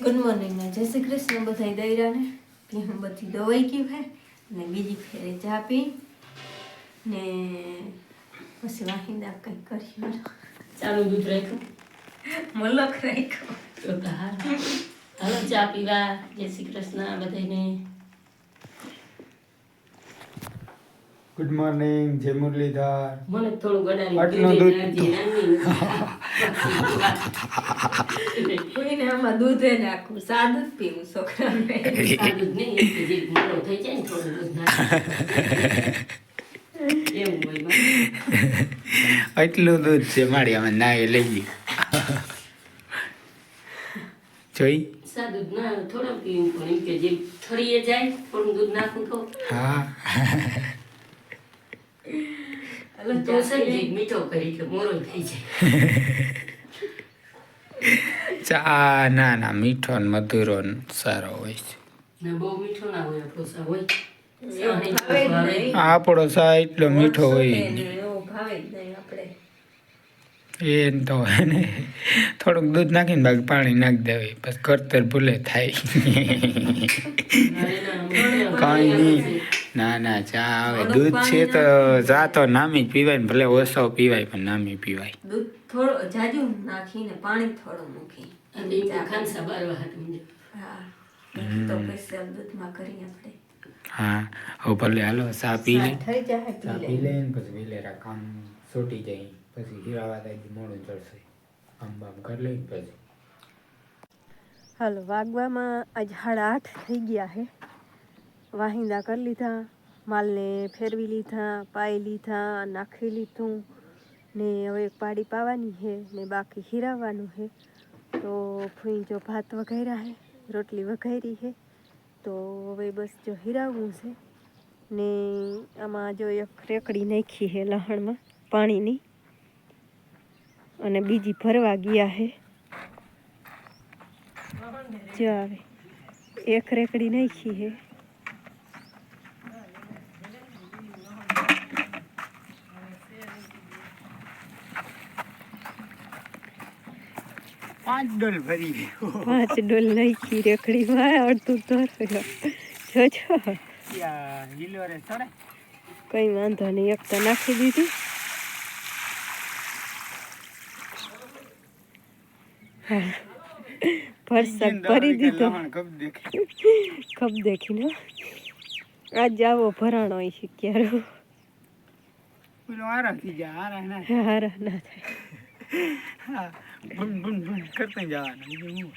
Good morning જય શ્રી કૃષ્ણ બધાય દૈરાને ત્યાં બધી દવાઈ ગયું હે અને બીજી ફેરે ચા પી ને પછી વાહિંદા કંઈક કરી હાલો. ચાલુ દૂધ રાખ્યું મલક રાખ્યો. હાલો ચા પીવા જય શ્રી કૃષ્ણ બધાને ગુડ મોર્નિંગ જય મુરલીધર મને થોડું ગળાની આટલું દૂધ. કોઈને આમાં દૂધ એ નાખું સાદું જ પીવું છોકરાને સાદું નહીં જે મોડો થઈ જાય ને થોડું દૂધ નાખી. એવું હોય એટલું દૂધ છે મારી અમે નાય લઈ ગઈ જોઈ? સાદું ના થોડા પીવું પણ એમ કે જે થળીએ જાય થોડું દૂધ નાખું તો. હા. હાલો તો. જે મીઠો કરી એટલે મોરો થઈ જાય. ચા ના ના મીઠો ને મધુરો સારો હોય છે. ને બહુ મીઠો ના હોય આપણો ચા એટલો મીઠો હોય એને એવું ભાવે નહીં એ તો હે થોડુંક દૂધ નાખીને બાકી પાણી નાખી દેવાય. પછી કરતર ભૂલે થાય. કાંઈ નહીં. ના ના ચા આવે. દૂધ છે તો ચા તો નામી પીવાય ને ભલે ઓછો પીવાય પણ નામી પીવાય. દૂધ થોડો જાજુ નાખીને પાણી થોડું મૂકી અને તો પછી આપણે. હા હવે ભલે હાલો ચા પી લે. થઈ જાય ચા પી પી લે લે પછી વેલેરા કામ છૂટી જાય પછી હીરાવા થાય મોડું ચડશે. આમ બામ કરી લઈને પછી. હાલો વાગવામાં આજ સાડા આઠ થઈ ગયા હે. વાહિંદા કરી લીધા માલને ફેરવી લીધા પાઈ લીધા નાખી લીધું. ને હવે એક પાડી પાવાની છે ને બાકી હીરાવાનું છે તો ફૂઈ જો ભાત વઘાર્યા છે રોટલી વઘારી છે તો હવે બસ જો હીરાવવું છે ને આમાં જો એક રેકડી નાખી છે લહણમાં પાણીની અને બીજી ભરવા ગયા છે જો આવે, એક રેકડી નાખી છે પાંચ ડોલ ભરી પાંચ ડોલ નાખી રેકડીમાં અડધું તો જો જો. કઈ વાંધો નહીં એક તો નાખી દીધી. હા. ભરસક ભરી દીધો. ખબ દેખીને આજ આવો ભરાણો હોય છે ક્યારે. હારા ના થાય. બુન બુન બુન કરતા જવાનું બીજું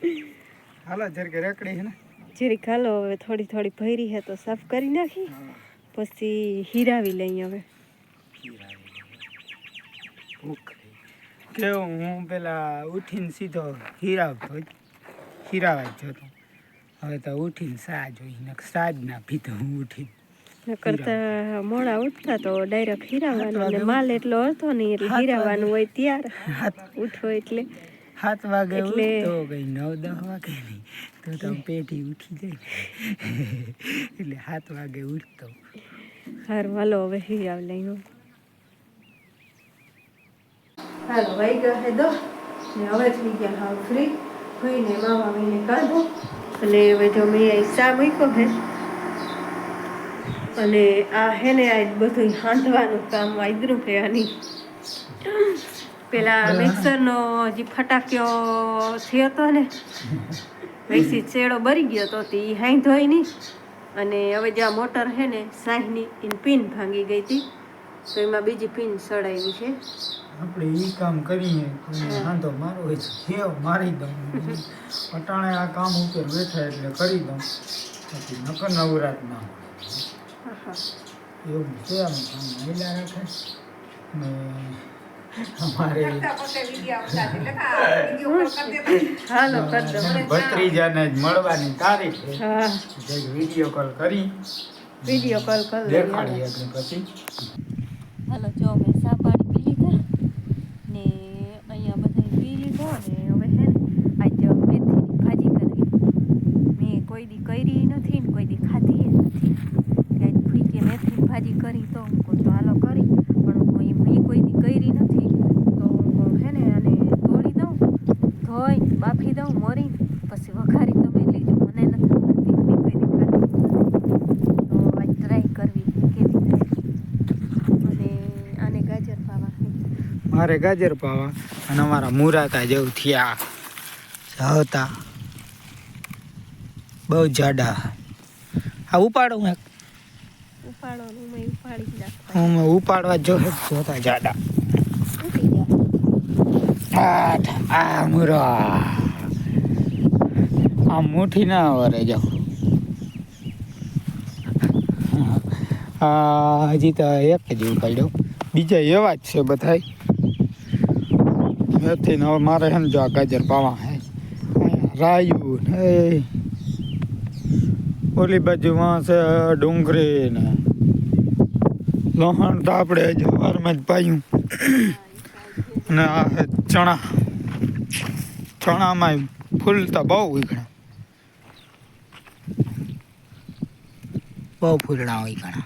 હું હાલો જરકે રકડી હે ને. જરીક હાલો હવે થોડી થોડી ભરી હે તો સાફ કરી નાખી. પછી હીરાવી લઈ હવે. ભૂખ. કેવો હું પેલા ઉઠીને સીધો હીરાવતો હીરાવા જ જતો. હવે તો ઉઠીને સા જોઈ ને સાજ ના પીતો હું ઉઠીને. કરતા મોડા ઉઠતા તો ડાયરેક્ટ હીરાવાનું અને માલ એટલો હતો ને એટલે હીરાવાનું હોય ત્યાર ઉઠો એટલે. સાત વાગે એટલે- ઉઠતો કઈ નવ દસ વાગે નહીં. તો તો પેઢી ઉઠી જાય એટલે સાત વાગે ઉઠતો. હારું હાલો હવે હીરાવ લઈ હું હાલો વાઈ ગયા હે દો. ને હવે થઈ ગયા હાવ ફ્રી ફઈને મામા મહિને કાઢો. અને હવે જો મેં ચા મૂક્યો હે અને આ હે ને આ બધું હાંધવાનું કામ વાયદરું છે આની. પેલા મિક્સરનો જે ફટાક્યો થયો હતો ને વૈસી ચેડો બરી ગયો તો તે હાઈ ધોઈ નહીં. અને હવે જે આ મોટર છે ને સાહીની એની પિન ભાંગી ગઈ હતી તો એમાં બીજી પિન સડાવી છે. આપણે એ કામ કરીએ તો વાંધો મારો હોય છે. મારી દઉં. પટાણે આ કામ ઉપર બેઠા એટલે કરી દઉં. પછી નકર નવરાત ના. એવું છે આમ મહિલા રાખે ને અમારે ભત્રીજાને જ મળવાની તારીખ છે. વીડિયો કોલ કરી. વીડિયો કોલ કરી દેખાડીએ એટલે પછી. હાલો જો અમે સા પાણી પી લીધા ને અહીંયા બધા પી લીધા ને હવે હે ને આજે મેથીની ભાજી કરવી મેં કોઈ દી કરી નથી ને કોઈ દી ખાધી નથી કે આજ ફૂઈ કે મેથીની ભાજી કરી તો હું કહું તો હાલો કરી પણ હું કહું મેં કોઈ દી કરી નથી તો હું કહું હે ને આને તોડી દઉં ધોઈ બાફી બાફી દઉં મોરી પછી વઘારી તમે લેજો મને નથી આવડતી મેં કોઈ દી ખાધી તો આજ ટ્રાય કરવી કેવી થાય અને આને ગાજર પાવા મારે ગાજર પાવા અને અમારા મુરાતા જેવું થયા. હતા બહુ જાડા. આ ઉપાડું એક. હું ઉપાડવા જો જોતા જાડા. આઠ આ મુરા. આ મુઠ્ઠી ના વરે જાઉં આ હજી તો એક જ ઉપાડ્યો. બીજા એવા જ છે બધાય. મેથી ને હવે મારે હે ને જો આ ગાજર પાવા હે. રાયુ ને ઓલી બાજુ વાં છે ડુંગરી ને. લોહણ તો આપણે હજી વારમાં જ પાયું. અને આ ચણા. ચણામાં ફૂલતા બહુ ઉઘણા બહુ ફૂલડા હોય ઘણા.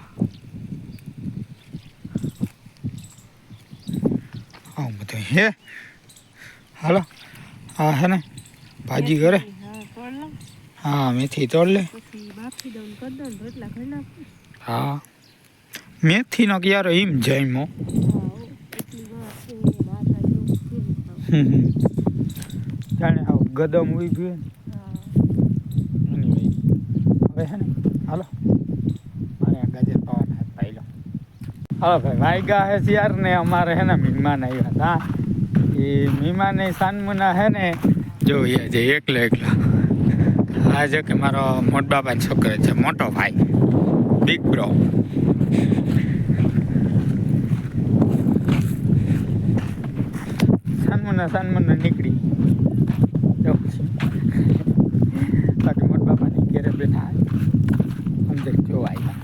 આવું હે. હાલો. હા હે ને ભાજી કરે હા મેથી તોડ લે. હા મેથી નો ક્યારે એમ જઈમો જાણે આવ ગદમ ઉઈ વહી. હવે હે ને હાલો. મારે આ ગાજર પાવાના હાથ પાઈ લો હાલો ભાઈ વાયગા હે યાર ને અમારે હે ને મહેમાન આવ્યા હતા એ મીમાને સાનમુના હે ને જોઈએ છે જે એકલો એકલો. આ જો કે મારો મોટ બાપાનો છોકરો છે મોટો ભાઈ. બિગ બ્રો સાનમુના સાનમુના નીકળી. બાકી મોટ બાપાની ઘેરે બેઠા. અંદર જોવા આવ્યા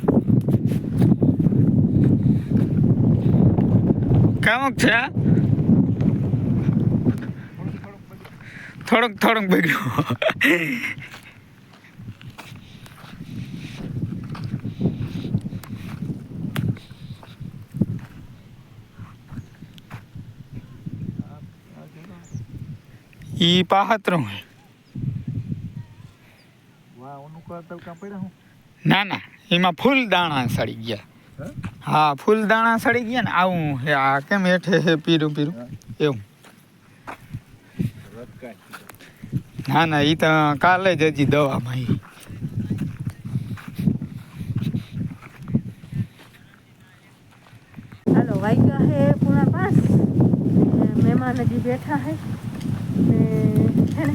કેમક છે? થોડુંક થોડુંક બગડ્યું. ઈ પાહતરું હે? ના ના એમાં ફૂલ દાણા સડી ગયા. હા? ફૂલ દાણા સડી ગયા ને આવું હે આ કેમ હેઠે હે પીરું પીરું? એવું. ના ના એ તો કાલે જ હજી દવામાં ઈ. હાલો વાગ્યા હે પૂણા પાસ. મહેમાન હજી બેઠા હે. ને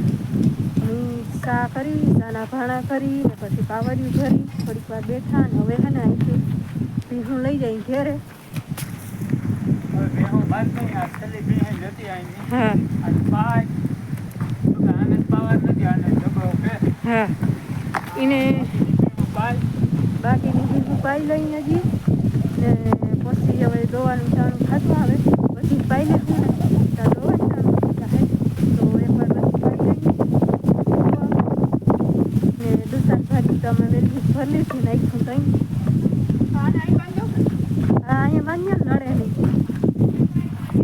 ચા કરી નાના ભાણા કરી ને પછી પાવડિયું ભરી થોડીક વાર બેઠા ને હવે હે ને અહીંથી ભીહું લઈ જાય ઘેરે. હા. હા. એને બાકીની બીજું પાઈ લઈને જઈ ને પછી હવે દોવાનું ચાણું ખાતું આવે. પછી પાઈ લેવું ને દોવાનું ચાણું તો એકવાર પછી પાઈ લઈએ. ને દુસાન ભાજી તો અમે વેલી ભરી લીધી હા, અહીંયા બાંધ્યા નડે નહીં.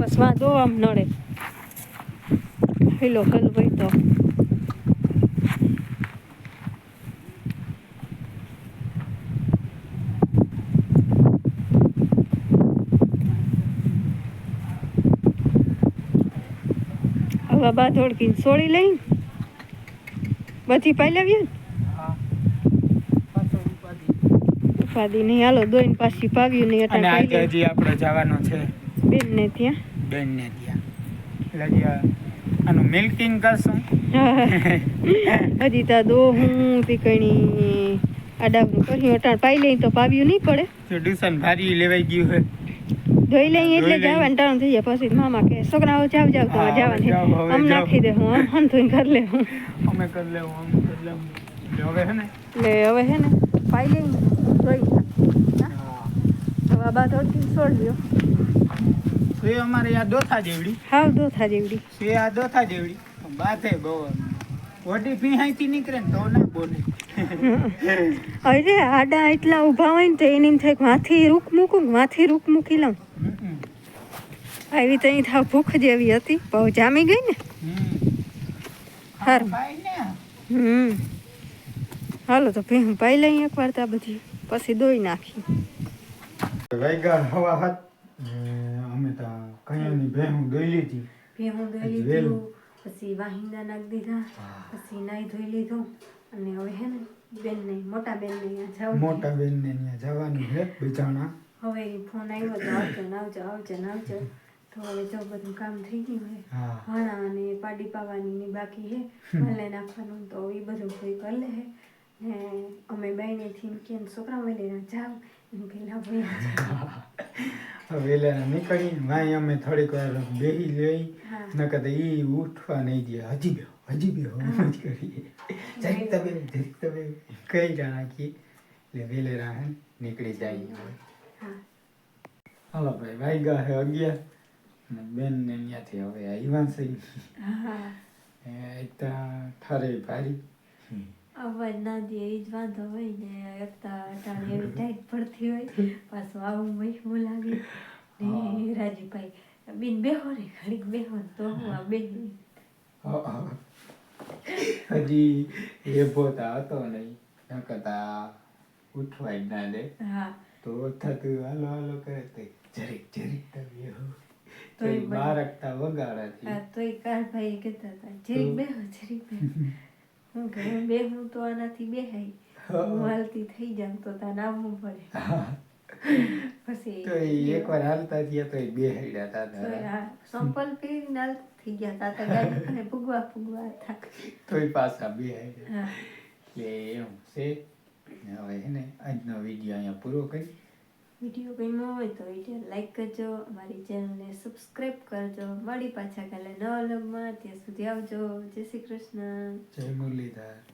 બસ વાંધો આમ નડે. હેલો કલ ભાઈ તો. હવે બા ધોળકીને સોળી લઈને. બધી પાઈ લાવીએ ને ઉપાદી નહીં. હાલો દોઈને પાછી પાવ્યું નહીં એટલે આજે હજી આપણે જવાનો છે. બેન ને ત્યાં. બેનને ત્યાં. એટલે આનું મિલ્કિંગ કરશું. હજી તા દો હું તી કણી આડાનું કર્યું. અટાણ પાઈ લઈ તો પાવ્યું નહીં પડે. તો ટ્યુશન ભારી લેવાઈ ગયું છે. ધોઈ લઈ એટલે. જવાનું ટાણું થઈ જાય. પછી મામા કે છોકરાઓ જાવ જાવ તો જવાનું આમ નાખી દે હું આમ હમ ધોઈને કરી લેવું. અમે કરી લેવું આમ કરી લેવું. હવે હે ને? એટલે હવે હે ને પાઈ લઈ જોઈ હા. હવે બા થોડી છોડ દો. એ અમારે આ દોથા જેવડી. હા દોથા જેવડી. છે આ દોથા જેવડી. બાથે બહુ વડી ભીહાઈથી નીકળે ને તો ના બોલે. અરે આડા એટલા ઊભા હોય ને તો એની થાય માથી રૂક મૂકું માથી રૂક મૂકી લઉં. આવી તો અહીં થાવ ભૂખ જેવી હતી. બહુ જામી ગઈ ને? હમ. હારું. હમ. હાલો તો ભેહું પાઈ લઈ એકવાર તા બધી. પછી દોઈ નાખી વાગ્યા હવા હાથ. અમે તો કયાની ભેહું દોઈ લીધી ભેહું દોઈ લીધું પછી વાહિંદા નાખ દીધા. પછી નાઈ ધોઈ લીધું. અને હવે હે ને બેનને મોટા બેનને અહીંયા જાવ મોટા બેન ને ત્યાં જવાનું છે બિચાણા. હવે ફોન આવ્યો તો આવજો આવજો આવજો આવજો. તો હવે જો બધું કામ થઈ ગયું હે. હા અને પાડી પાવાની ની બાકી હે. ભલે નાખવાનું તો એ બધું કોઈ કરી લે હે. ને અમે બાઈને થી કે છોકરા વહેલી જાવ. એમ કે લાવ હવે વેલા નીકળી વાય અમે થોડીક વાર બેહી લઈ હા. નકર તો ઈ ઉઠવા નહીં દે હજી બે હજી બે એમ જ કરીએ. જરીક તમે જરીક તો કઈ કઈ કે એટલે વેલેરા હે નીકળી જાય. હા. હાલો ભાઈ ભાઈ છે અગિયાર. અને બેન ને ત્યાંથી હવે આવ્યા છે. હા એ એક તો ઠરે ભારી અવાજ ના દે એ જ વાંધો હોય ને એકતા અટાણે એવી ટાઈટ પડતી હોય પાછું આવું વહેવું લાગે. ને રાજીભાઈ બિન બેહો રે ઘડીક બેહો તો હું આ બેહી હજી એ પોતા હતો નહીં નકતા ઉઠવાય ના દે હા. તો થતું હાલો હાલો કરે તો જરીક જરીક તો બેહો. તો તોય બારકતા હા તોય કારભાઈ કહેતા હતા જરીક બેહો જરીક બેહો. હું કે બેહું તો આનાથી બેહાય. હું હાલતી થઈ જાઉં તો તાને આવવું પડે. પછી તો ઈ એકવાર હાલતા ગયા તો બેહાડ્યા હતા આ સંપલ પહેરીને હાલતા થઈ ગયા તા તો ગાડી ખાને ભૂગવા ભૂગવા હતા. તોય પાછા બેહાડ્યા એટલે એમ છે. હવે હે ને આજનો વીડિયો અહીંયા પૂરો કરી વીડિયો ગમ્યો હોય તો વીડિયો લાઈક કરજો, અમારી ચેનલને સબસ્ક્રાઈબ કરજો મળી પાછા કાલે નવા લગમાં ત્યાં સુધી આવજો. જય શ્રી કૃષ્ણ. જય મુરલીધર.